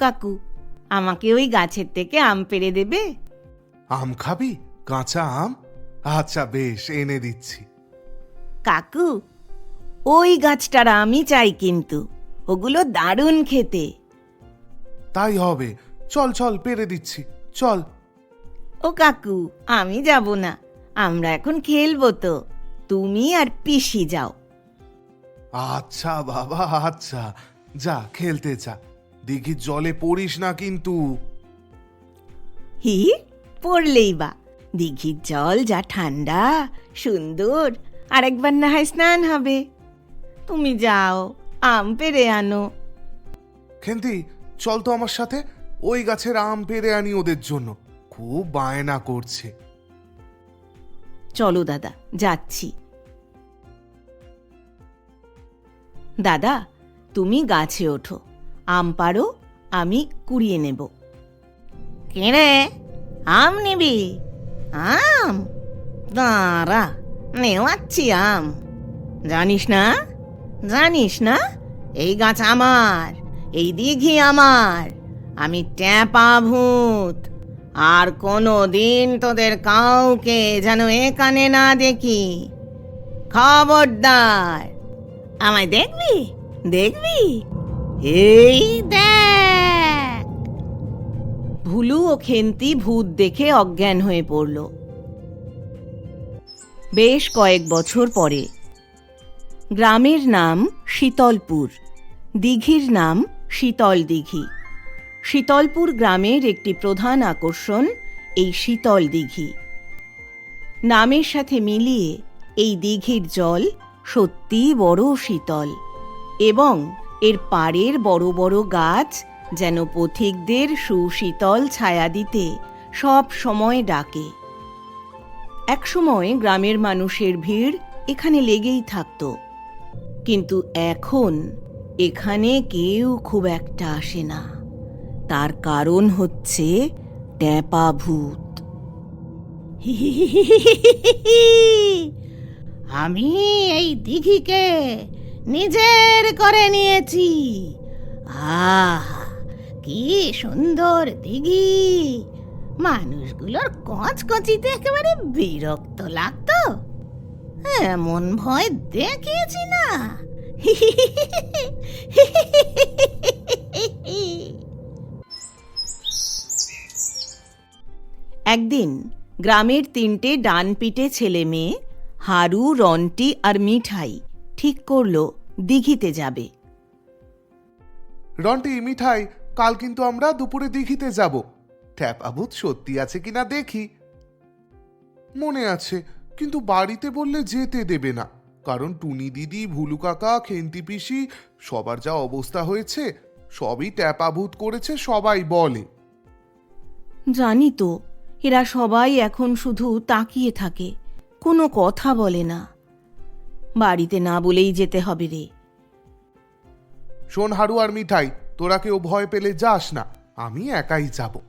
কাকু আমাকে ওই গাছের থেকে আম পেড়ে দেবে? আম খাবি? কাঁচা আম? আচ্ছা বেশ এনে দিচ্ছি। কাকু ওই গাছটার আমি চাই কিন্তু ওগুলো দারুণ খেতে। তাই হবে। চল চল পেরে দিচ্ছি। চল। ও কাকু আমি যাব না আমরা এখন খেলব তো তুমি আর পিসি যাও। আচ্ছা বাবা আচ্ছা। যা খেলতে যা। দিঘির জলে পড়িস না কিন্তু। হি পড়লেই বা। দিঘির জল যা ঠান্ডা সুন্দর আরেকবার না হয় স্নান হবে। তুমি যাও আম পেরে আনো। খেন্তি চল তো আমার সাথে ওই গাছের আম পেরে আনি ওদের জন্য। খুব বায়না করছে। চলো দাদা যাচ্ছি। দাদা তুমি গাছে ওঠো। আম পারো, আমি কুড়িয়ে নেব। কেরে? আম নিবি? আম? দাঁড়া, নেওয়াচ্ছি আম। জানিস না? জানিস না? এই গাছ আমার, এই দিঘি আমার। আমি ট্যাপা ভূত। আর কোনো দিন তোদের কাউকে যেন এখানে না দেখি। খবরদার। আমায় দেখবি? দেখবি? এই দেখ। ভুলু ও খেন্তি ভূত দেখে অজ্ঞান হয়ে পড়ল। বেশ কয়েক বছর পরে, গ্রামের নাম শীতলপুর, দিঘির নাম শীতল দিঘি। শীতলপুর গ্রামের একটি প্রধান আকর্ষণ এই শীতল দিঘি। নামের সাথে মিলিয়ে এই দিঘির জল সত্যি বড় শীতল এবং এর পাড়ের বড় বড় গাছ যেন পথিকদের সুশীতল ছায়া দিতে সব সময় ডাকে। একসময় গ্রামের মানুষের ভিড় এখানে লেগেই থাকত। কিন্তু এখন এখানে কেউ খুব একটা আসে না। তার কারণ হচ্ছে ট্যাপা ভূত। আমি এই দিঘিকে নিজের করে নিয়েছি। আহ, কি সুন্দর দিঘি। মানুষগুলোর কচকচিতে একেবারে বিরক্ত লাগতো। এমন ভয় দেখিয়েছি না। একদিন গ্রামের তিনটে ডান ডানপিটে ছেলে মেয়ে, হারু, রন্টি আর মিঠাই ঠিক করল দিঘিতে যাবে। রন্টি মিঠাই কাল কিন্তু আমরা দুপুরে দিঘিতে যাব। ট্যাপ আবুত সত্যি আছে কিনা দেখি। মনে আছে কিন্তু বাড়িতে বললে যেতে দেবে না। কারণ টুনি দিদি ভুলু কাকা খেন্তি পিসি সবার যা অবস্থা হয়েছে সবই ট্যাপাভূত করেছে সবাই বলে। জানি তো এরা সবাই এখন শুধু তাকিয়ে থাকে কোনো কথা বলে না। বাড়িতে না বলেই যেতে হবে রে। শোন হারু আর মিঠাই তোরা কেউ ভয় পেলে যাস না আমি একাই যাব।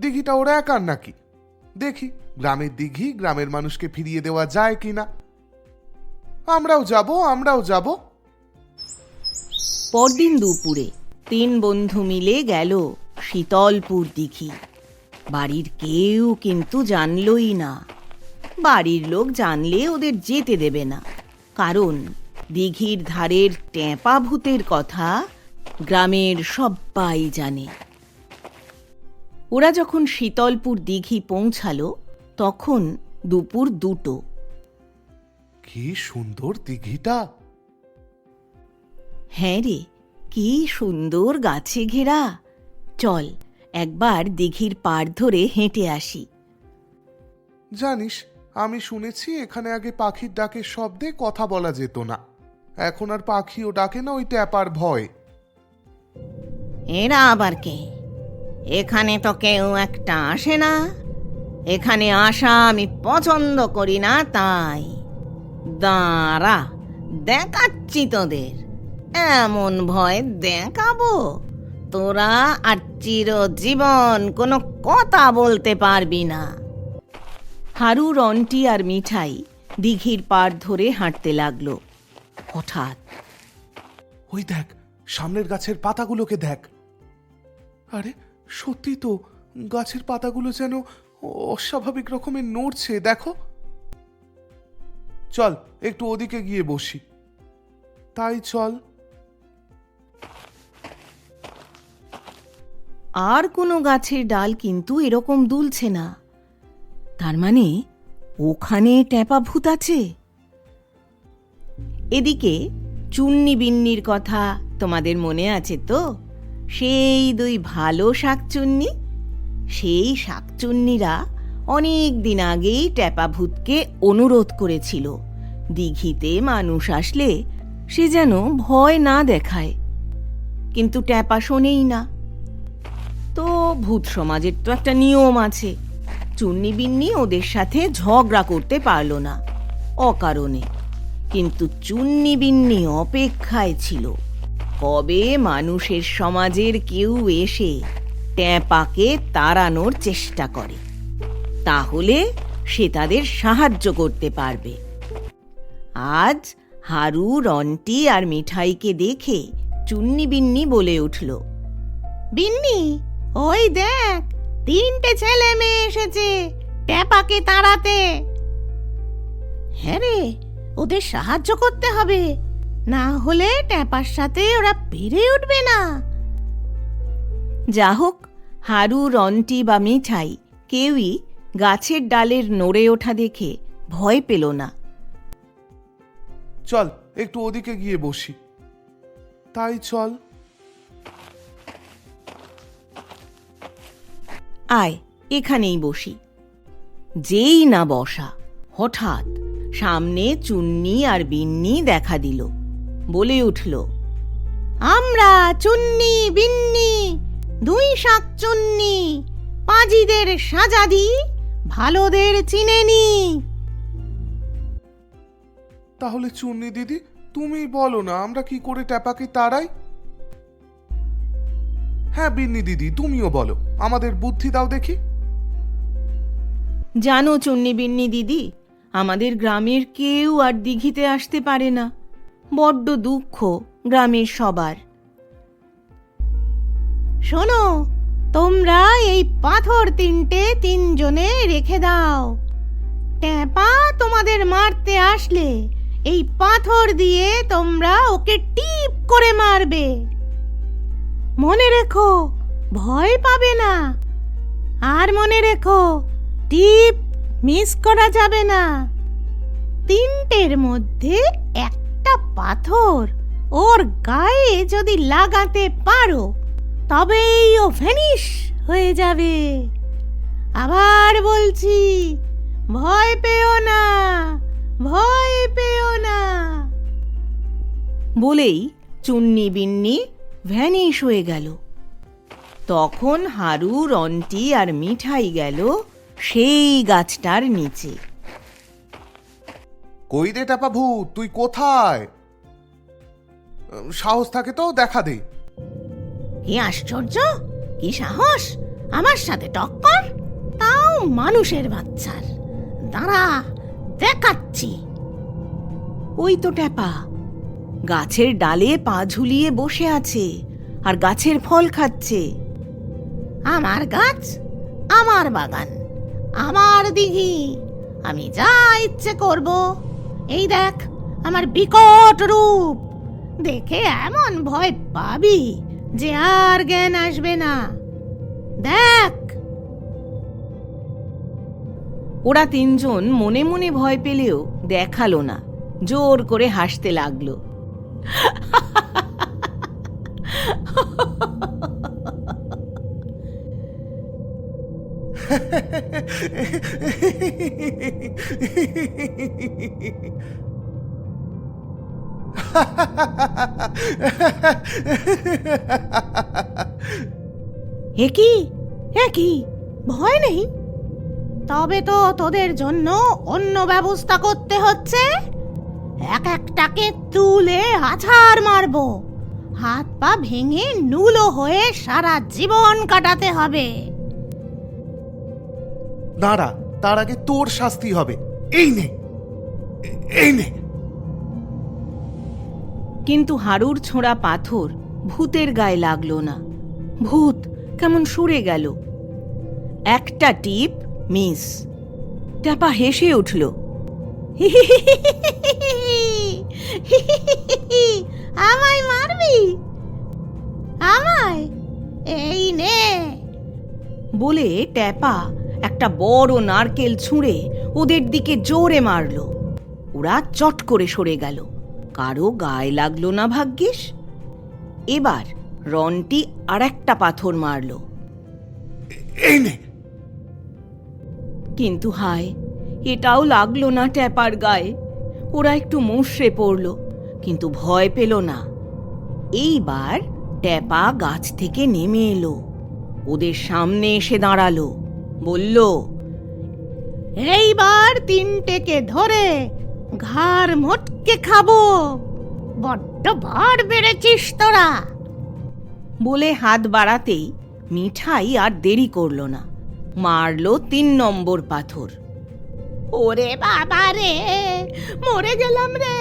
দিঘিটা ওরা একার নাকি? দেখি গ্রামের দিঘি গ্রামের মানুষকে ফিরিয়ে দেওয়া যায় কিনা। আমরাও যাব আমরাও যাব। পরদিন দুপুরে তিন বন্ধু মিলে গেল শীতলপুর দিঘি। বাড়ির কেউ কিন্তু জানলই না। বাড়ির লোক জানলে ওদের যেতে দেবে না। কারণ দিঘির ধারের ট্যাপা ভূতের কথা গ্রামের সব্বাই জানে। ওরা যখন শীতলপুর দিঘি পৌঁছালো তখন দুপুর দুটো। কি সুন্দর দিঘিটা! হ্যাঁ রে কি সুন্দর গাছে ঘেরা। চল একবার দিঘির পাড় ধরে হেঁটে আসি। জানিস আমি শুনেছি এখানে আগে পাখির ডাকের শব্দে কথা বলা যেত না। এখন আর পাখিও ডাকে না ওই ট্যাপার ভয়। এরা আবার কে? এখানে তো কেউ একটা আসে না। এখানে আসা আমি পছন্দ করি না, তাই। দাঁড়া, দেখাচ্ছি তোদের। এমন ভয় দেখাবো? তোরা আর চিরজীবন কোনো কথা বলতে পারবি না। হারু রন্টি আর মিঠাই দিঘির পাড় ধরে হাঁটতে লাগল। হঠাৎ। ওই দেখ সামনের গাছের পাতাগুলোকে দেখ। আরে সত্যি তো গাছের পাতাগুলো যেন অস্বাভাবিক রকমের নড়ছে দেখো। চল একটু ওদিকে গিয়ে বসি। তাই চল। আর কোনো গাছের ডাল কিন্তু এরকম দুলছে না। তার মানে ওখানে ট্যাপা ভূত আছে? এদিকে চুন্নি বিন্নির কথা তোমাদের মনে আছে তো? সেই দুই ভালো শাকচুন্নি? সেই শাকচুন্নিরা অনেক দিন আগেই ট্যাপা ভূতকে অনুরোধ করেছিল, দিঘিতে মানুষ আসলে সে যেন ভয় না দেখায়। কিন্তু ট্যাপা শোনেই না। তো ভূত সমাজের তো একটা নিয়ম আছে চুন্নি বিন্নি ওদের সাথে ঝগড়া করতে পারল না। অকারণে। কিন্তু চুন্নি বিন্নি অপেক্ষায় ছিল। কবে মানুষের সমাজের কেউ এসে ট্যাপাকে তাড়ানোর চেষ্টা করে। তাহলে সে তাদের সাহায্য করতে পারবে। আজ হারু রন্টি আর মিঠাইকে দেখে চুন্নি বিন্নি বলে উঠল, বিন্নি, ওই দেখ তিনটে ছেলে মেয়ে এসেছে। ট্যাপাকে তাড়াতে। হ্যাঁ রে, ওদের সাহায্য করতে হবে। না হলে ট্যাপার সাথে ওরা পেরে উঠবে না। যা হোক হারু রন্টি বা মিঠাই কেউই গাছের ডালের নড়ে ওঠা দেখে ভয় পেল না। চল, একটু ওদিকে গিয়ে বসি। তাই চল। আয়, এখানেই বসি। যেই না বসা, হঠাৎ সামনে চুন্নি আর বিন্নি দেখা দিল। বলে উঠল, আমরা চুন্নি, বিন্নি, দুই শাক চুন্নি, পাজিদের সাজা দি, ভালোদের চিনে নি। তাহলে চুন্নি দিদি, তুমি বলো না, আমরা কি করে ট্যাপাকে তাড়াই? হ্যাঁ বিন্নি দিদি, তুমিও বলো। আমাদের বুদ্ধি দাও দেখি। জানো চুন্নি বিন্নি দিদি, আমাদের গ্রামের কেউ আর দিঘিতে আসতে পারে না। বড্ড দুঃখ গ্রামের সবার। শোনো, তোমরা এই পাথর তিনটে তিনজনে রেখে দাও। ট্যাপা তোমাদের মারতে আসলে, এই পাথর দিয়ে তোমরা ওকে টিপ করে মারবে। মনে রেখো ভয় পাবে না। আর মনে রেখো, টিপ মিস করা যাবে না। তিনটের মধ্যে একটা পাথর ওর গায়ে যদি লাগাতে পারো, তবেই ও ভ্যানিশ হয়ে যাবে। আবার বলছি, ভয় পেও না, ভয় পেও না। বলেই চুন্নি বিন্নি ভ্যানিশ হয়ে গেল। তখন হারু রন্টি আর মিঠাই গেল সেই গাছটার নিচে। কই রে ট্যাপা ভূত তুই কোথায়? সাহস থাকে তো দেখা দে। কি আশ্চর্য? কি সাহস? আমার সাথে টক্কর? তাও মানুষের বাচ্চার। দাঁড়া দেখাচ্ছি। ওই তো ট্যাপা। গাছের ডালে পা ঝুলিয়ে বসে আছে আর গাছের ফল খাচ্ছে। আমার গাছ, আমার বাগান, আমার দিঘি। আমি যা ইচ্ছে করব। এই দেখ, আমার বিকট রূপ। দেখে এমন ভয় পাবি যে আর জ্ঞান আসবে না। দেখ। ওরা তিনজন মনে মনে ভয় পেলেও দেখাল না, জোর করে হাসতে লাগল। এ কি? কি? ভয় নেই? তবে তো তোদের জন্য অন্য ব্যবস্থা করতে হচ্ছে। এক একটাকে তুলে আছাড় মারবো। হাত পা ভেঙে নুলো হয়ে সারা জীবন কাটাতে হবে। দাঁড়া তার আগে তোর শাস্তি হবে। এই নে। এই নে। কিন্তু হাড়ুর ছোঁড়া পাথর ভূতের গায়ে লাগল না। ভূত কেমন সরে গেল। একটা টিপ মিস। ট্যাপা হেসে উঠল। আমায় মারবি? আমায়? এই নে। বলে ট্যাপা একটা বড় নারকেল ছুঁড়ে ওদের দিকে জোরে মারল। ওরা চট করে সরে গেল। কারও গায়ে লাগল না ভাগ্যিস? এবার রনটি আর একটা পাথর মারল। এই নে। কিন্তু হায় এটাও লাগল না ট্যাপার গায়ে। ওরা একটু মুষড়ে পড়ল কিন্তু ভয় পেল না। এইবার ট্যাপা গাছ থেকে নেমে এলো। ওদের সামনে এসে দাঁড়াল। বলল, এইবার তিনটেকে ধরে ঘাড় মটকে খাব। বড্ড বার বেড়েছিস তোরা। বলে হাত বাড়াতেই মিঠাই আর দেরি করল না। মারলো তিন নম্বর পাথর। ওরে বাবা রে, মরে গেলাম রে,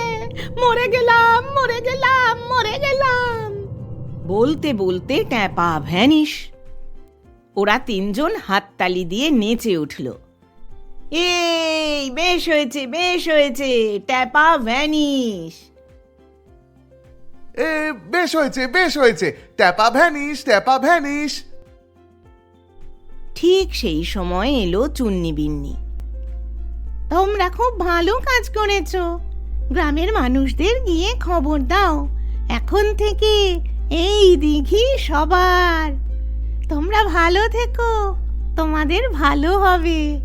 মরে গেলাম মরে গেলাম মরে গেলাম। বলতে বলতে ট্যাপা ভ্যানিস ওরা তিনজন হাততালি দিয়ে নেচে উঠল। এই বেশ হয়েছে বেশ হয়েছে ট্যাপা ভ্যানিশ। এ বেশ হয়েছে বেশ হয়েছে ট্যাপা ভ্যানিস ট্যাপা ভ্যানিস ঠিক সেই সময় এলো চুন্নি বিন্নি। তোমরা খুব ভালো কাজ করেছ। গ্রামের মানুষদের গিয়ে খবর দাও। এখন থেকে এই দিঘি সবার। তোমরা ভালো থেকো। তোমাদের ভালো হবে।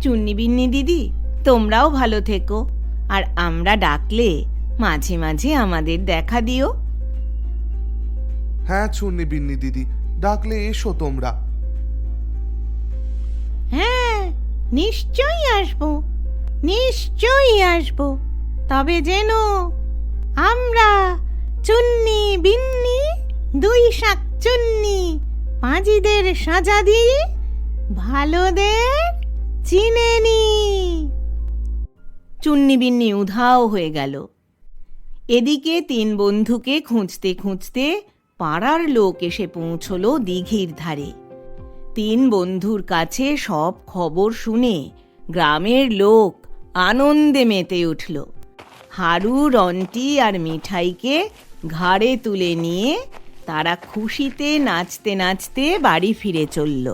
চুন্নি বিন্নি দিদি তোমরাও ভালো থেকো। আর আমরা ডাকলে মাঝে মাঝে আমাদের দেখা দিও। হ্যাঁ চুন্নি বিন্নি দিদি ডাকলে এসো তোমরা। হ্যাঁ নিশ্চয়ই আসব। নিশ্চয়ই আসব। তবে যেন আমরা চুন্নি বিন্নি দুই শাক চুন্নি। পাঁজিদের সাজা দিয়ে ভালোদের চিনে নি। চুন্নি বিন্নি উধাও হয়ে গেল। এদিকে তিন বন্ধুকে খুঁজতে খুঁজতে পাড়ার লোক এসে পৌঁছলো দিঘির ধারে। তিন বন্ধুর কাছে সব খবর শুনে গ্রামের লোক আনন্দে মেতে উঠল। হারু, রন্টি আর মিঠাইকে ঘাড়ে তুলে নিয়ে তারা খুশিতে নাচতে নাচতে বাড়ি ফিরে চলল।